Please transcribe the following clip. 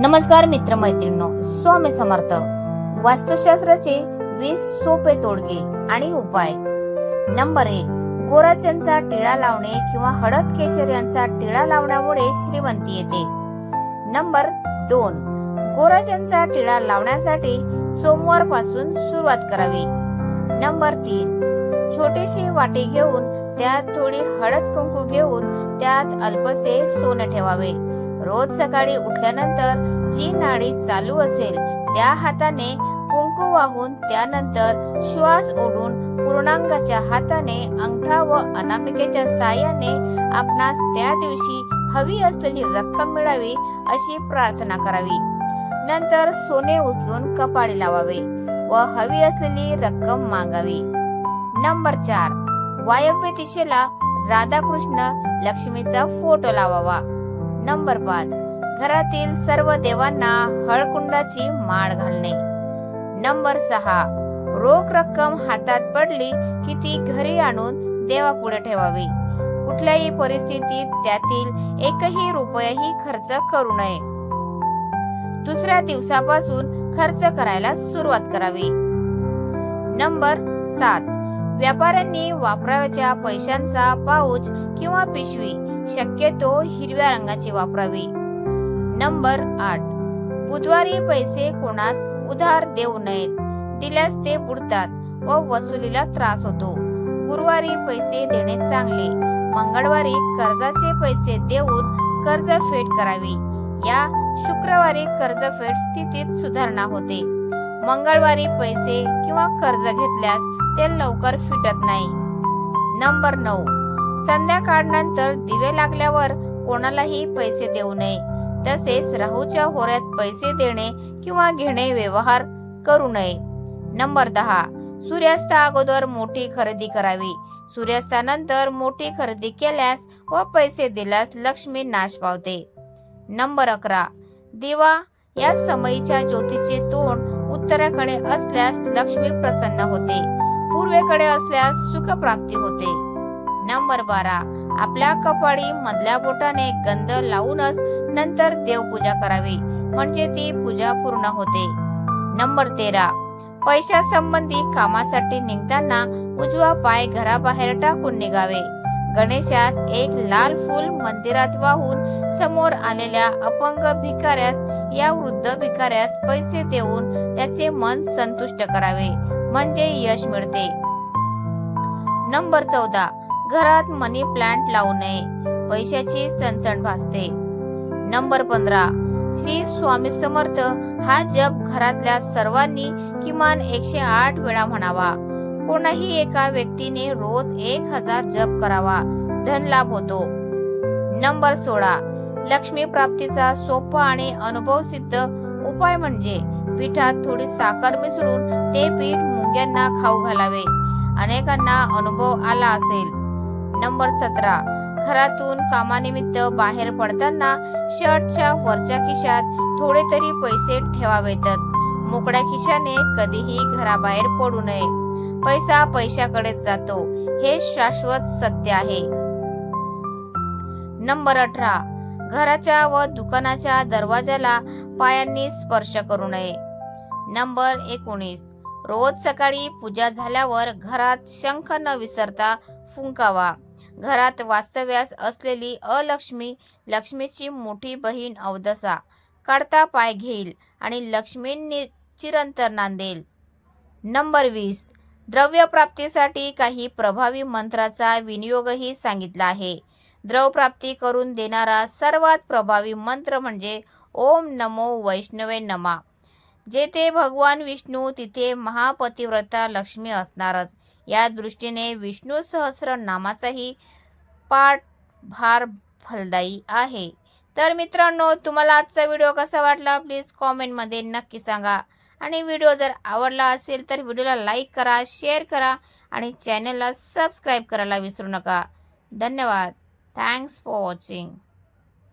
नमस्कार मित्रमैत्रिणींनो स्वामी समर्थ. वास्तुशास्त्राचे वीस सोपे तोडगे आणि उपाय. नंबर एक गोराच्यांचा टिळा लावणे किंवा हळद केशर यांचा टिळा लावण्यामुळे श्रीमंती येते. नंबर दोन गोराच्यांचा टिळा लावण्यासाठी सोमवारपासून सुरुवात करावी. नंबर तीन छोटीशी वाटी घेऊन त्यात थोडी हळद कुंकू घेऊन त्यात अल्पसे सोने ठेवावे. रोज सकाळी उठल्यानंतर जी नाडी चालू असेल त्या हाताने कुंकू वाहून त्यानंतर श्वास ओढून पूर्णांगाच्या हाताने अंगठा व अनामिकेच्या साह्याने आपणास त्या दिवशी हवी असलेली रक्कम मिळावी अशी प्रार्थना करावी. नंतर सोने उचलून कपाळी लावावे व हवी असलेली रक्कम मागावी. नंबर चार. वायव्य दिशेला राधाकृष्ण लक्ष्मीचा फोटो लावावा. नंबर पाच. घरातील सर्व देवांना हळकुंडाची माळ घालणे. नंबर सहा. रोख रक्कम हातात पडली की ती घरी आणून देवापुढे ठेवावी. कुठल्याही परिस्थितीत त्यातील एकही रुपयाही खर्च करू नये. दुसऱ्या दिवसापासून खर्च करायला सुरुवात करावी. नंबर सात. व्यापाऱ्यांनी वापरावयाच्या पैशांचा पाऊच किंवा पिशवी शक्यतो हिरव्या रंगाची वापरावे. नंबर आठ. बुधवारी पैसे कोणास उधार देऊ नयेत. दिल्यास ते बुडतात व वसुलीला त्रास होतो. गुरुवारी पैसे देणे चांगले. मंगळवारी कर्जाचे पैसे देऊन कर्जफेड करावी. या शुक्रवारी कर्जफेड स्थितीत सुधारणा होते. मंगळवारी पैसे किंवा कर्ज घेतल्यास ते लवकर फिटत नाही. नंबर नऊ. संध्याकाळनंतर दिवे लागल्यावर कोणालाही पैसे देऊ नये. तसेच राहूच्या होऱ्यात पैसे देणे किंवा घेणे व्यवहार करू नये. नंबर दहा. सूर्यास्ता अगोदर मोठी खरेदी करावी. सूर्यास्तानंतर मोठी खरेदी केल्यास व पैसे दिल्यास लक्ष्मी नाश पावते. नंबर अकरा. दिवा या समयीच्या ज्योतीचे तोंड उत्तरेकडे असल्यास लक्ष्मी प्रसन्न होते. पूर्वेकडे असल्यास सुखप्राप्ती होते. नंबर बारा. आपल्या कपाळी मधल्या बोटाने गंध लावूनच नंतर देवपूजा करावी. म्हणजे ती पूजा पूर्ण होते. नंबर तेरा. पैशा संबंधी कामासाठी निघताना उजवा पाय घराबाहेर टाकून निघावे. गणेशास एक लाल फूल मंदिरात वाहून समोर आलेल्या अपंग भिकाऱ्यास या वृद्ध भिकाऱ्यास पैसे देऊन त्याचे मन संतुष्ट करावे. म्हणजे यश मिळते. नंबर चौदा. घरात मनी प्लांट लावू नये पैशाची चणचण भासते. नंबर पंधरा श्री स्वामी समर्थ हा जप घरातल्या सर्वांनी किमान एकशे आठ वेळा म्हणावा. कोणाही एका व्यक्तीने रोज एक हजार जप करावा धन लाभ होतो. नंबर सोळा लक्ष्मी प्राप्तीचा सोपा आणि अनुभव सिद्ध उपाय म्हणजे पिठात थोडी साखर मिसळून ते पीठ मुंग्यांना खाऊ घालावे. अनेकांना अनुभव आला असेल. नंबर सतरा. घरातून कामानिमित्त बाहेर पडताना शर्टच्या वरच्या खिशात थोडे तरी पैसे ठेवावेतच. मोकळ्या खिशाने कधीही घराबाहेर पडू नये. पैसा पैशाकडेच जातो. हे शाश्वत सत्य आहे. नंबर अठरा. घराच्या व दुकानाच्या दरवाजाला पायांनी स्पर्श करू नये. नंबर एकोणीस. रोज सकाळी पूजा झाल्यावर घरात शंख न विसरता फुंकावा. घरात वास्तव्यास असलेली अलक्ष्मी लक्ष्मीची मोठी बहीण अवदसा. काढता पाय घेईल आणि लक्ष्मींनी चिरंतर नांदेल. नंबर वीस. द्रव्य प्राप्तीसाठी काही प्रभावी मंत्राचा विनियोगही सांगितला आहे. द्रवप्राप्ती करून देणारा सर्वात प्रभावी मंत्र म्हणजे ओम नमो वैष्णवे नमा. जेथे भगवान विष्णू तिथे महापतिव्रता लक्ष्मी असणारच. या दृष्टीने विष्णू सहस्र नामाचाही पाठ भार फलदायी आहे. तर मित्रांनो तुम्हाला आजचा व्हिडिओ कसा वाटला? प्लीज कॉमेंटमध्ये नक्की सांगा. आणि व्हिडिओ जर आवडला असेल तर व्हिडिओला लाईक करा शेअर करा आणि चॅनलला सबस्क्राईब करायला विसरू नका. धन्यवाद. Thanks for watching